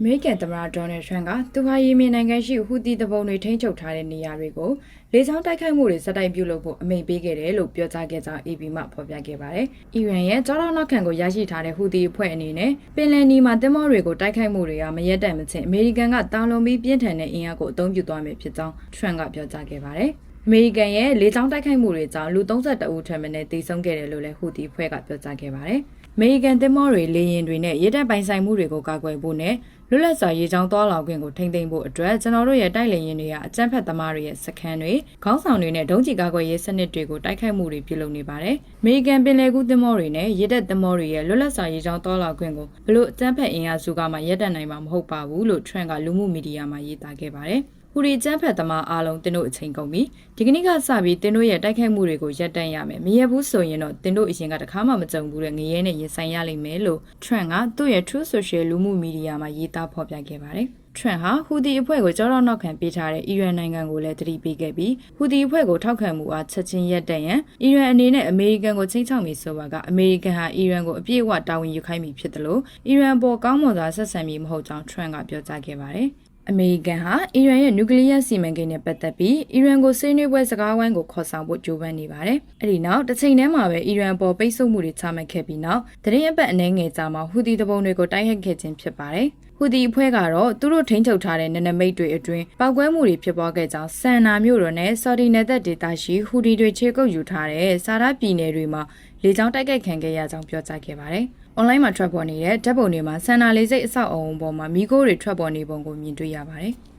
အမေရိကန်သမ္မတဒေါ်နယ်ထရန့်ကသူဟာယီမင်နိုင်ငံရှိဟူသီတပုံတွေထိန်းချုပ်ထားတဲ့နေရာတွေကိုလေကြောင်းတိုက်ခိုက်မှုတွေစတိုက်ပြုလုပ်ဖို့အမိန့်ပေးခဲ့တယ်လို့ပြောကြားခဲ့ကြောင်း AP မှဖော်ပြခဲ့ပါတယ်။အီရန်ရဲ့ကြောက်တော့နောက်ခံကိုရရှိထားတဲ့ဟူသီအဖွဲ့အနေနဲ့ပင်လယ်နီမှာတင်မောတွေကိုတိုက်ခိုက်မှုတွေကမရက်တန့်မချင်းအမေရိကန်ကတာလွန်ပြီးပြင်းထန်တဲ့အင်အားကိုအသုံးပြုသွားမယ်ဖြစ်ကြောင်းထရန့်ကပြောကြားခဲ့ပါတယ်။အမေရိကန်ရဲ့လေကြောင်းတိုက်ခိုက်မှုတွေကြောင့်လူ32ဦးထပ်မံနဲ့တေဆုံးခဲ့တယ်လို့လည်းဟူတီဖွဲ့ကပြောကြားခဲ့ပါတယ်။အမေရိကန်သင်္ဘောတွေလေယာဉ်တွေနဲ့ရဲတပ်ပိုင်ဆိုင်မှုတွေကိုကာကွယ်ဖို့နဲ့လွတ်လပ်စွာရေကြောင်းသွားလာခွင့်ကိုထိန်းသိမ်းဖို့အတွက်ကျွန်တော်တို့ရဲ့တိုက်လေယာဉ်တွေကအကြမ်းဖက်သမားတွေရဲ့စခန်းတွေခေါင်းဆောင်တွေနဲ့ဒုံးကျည်ကာကွယ်ရေးစနစ်တွေကိုတိုက်ခိုက်မှုတွေပြုလုပ်နေပါတယ်။အမေရိကန်ပင်လယ်ကူးသင်္ဘောတွေနဲ့ရဲတပ်သင်္ဘောတွေရဲ့လွတ်လပ်စွာရေကြောင်းသွားလာခွင့်ကိုဘလို့အကြမ်းဖက်အင်အားစုကမှရပ်တန့်နိုင်မှာမဟုတ်ပါဘူးလို့ Trump ကလူမှုမီဒီယာမှာရေးသားခဲ့ပါတယ်။ဟူရီကျန်းဖက်သမားအားလုံးတင်တို့အချိန်ကုန်ပြီဒီကနေ့ကစပြီးတင်တို့ရဲ့တိုက်ခိုက်မှုတွေကိုရပ်တန့်ရမယ်မရဘူးဆိုရင်တော့တင်တို့အရင်ကတခါမှမကြုံဘူးတဲ့ငရဲနဲ့ရင်ဆိုင်ရလိမ့်မယ်လို့ Trump ကသူ့ရဲ့ True Social လူမှုမီဒီယာမှာရေးသားဖော်ပြခဲ့ပါတယ်ထရန့်ဟာဟူဒီအဖွဲ့ကိုကြောတော့နောက်ခံပေးထားတဲ့အီရန်နိုင်ငံကိုလည်းတတိပေးခဲ့ပြီးဟူဒီအဖွဲ့ကိုထောက်ခံမှုအားချက်ချင်းရပ်တန့်ရန်အီရန်အနေနဲ့အမေရိကန်ကိုချိန်ချောက်မိဆိုပါကအမေရိကန်ဟာအီရန်ကိုအပြည့်အဝတာဝန်ယူခိုင်းမိဖြစ်တယ်လို့အီရန်ပေါ်ကောင်းမွန်စွာဆက်ဆံမိမဟုတ်ကြောင်းထရန့်ကပြောကြားခဲ့ပါတယ်။အမေရိကန်ဟာအီရန်ရဲ့နျူကလ িয়ার စီမံကိန်းနဲ့ပတ်သက်ပြီးအီရန်ကိုဆွေးနွေးပွဲစကားဝိုင်းကိုခေါ်ဆောင်ဖို့ကြိုးပမ်းနေပါတယ်။အဲဒီနောက်တစ်ချိန်တည်းမှာပဲအီရန်ပေါ်ပိတ်ဆို့မှုတွေချမှတ်ခဲ့ပြီးနောက်တရင်အပတ်အနည်းငယ်ကြာမှဟူသီတပုံတွေကိုတိုက်ခိုက်ခဲ့ခြင်းဖြစ်ပါတယ်။ ဟူဒီအဖွဲ့ကတော့သူတို့ထိန်းချုပ်ထားတဲ့နနမိတ်တွေအတွင်းပောက်ကွဲမှုတွေဖြစ်ပွားခဲ့ကြောင်းဆန်နာမြို့တော်နဲ့ဆော်ဒီနယ်သက်ဒေသရှိဟူဒီတွေခြေကုပ်ယူထားတဲ့စာရပြည်နယ်တွေမှာလေကြောင်းတိုက်ခိုက်ခံခဲ့ရကြောင်းပြောကြားခဲ့ပါတယ်။ online မှာထွက်ပေါ်နေတဲ့ဓာတ်ပုံတွေမှာဆန်နာလေးစိတ်အဆောက်အအုံပေါ်မှာမိโก้တွေထွက်ပေါ်နေပုံကိုမြင်တွေ့ရပါတယ်။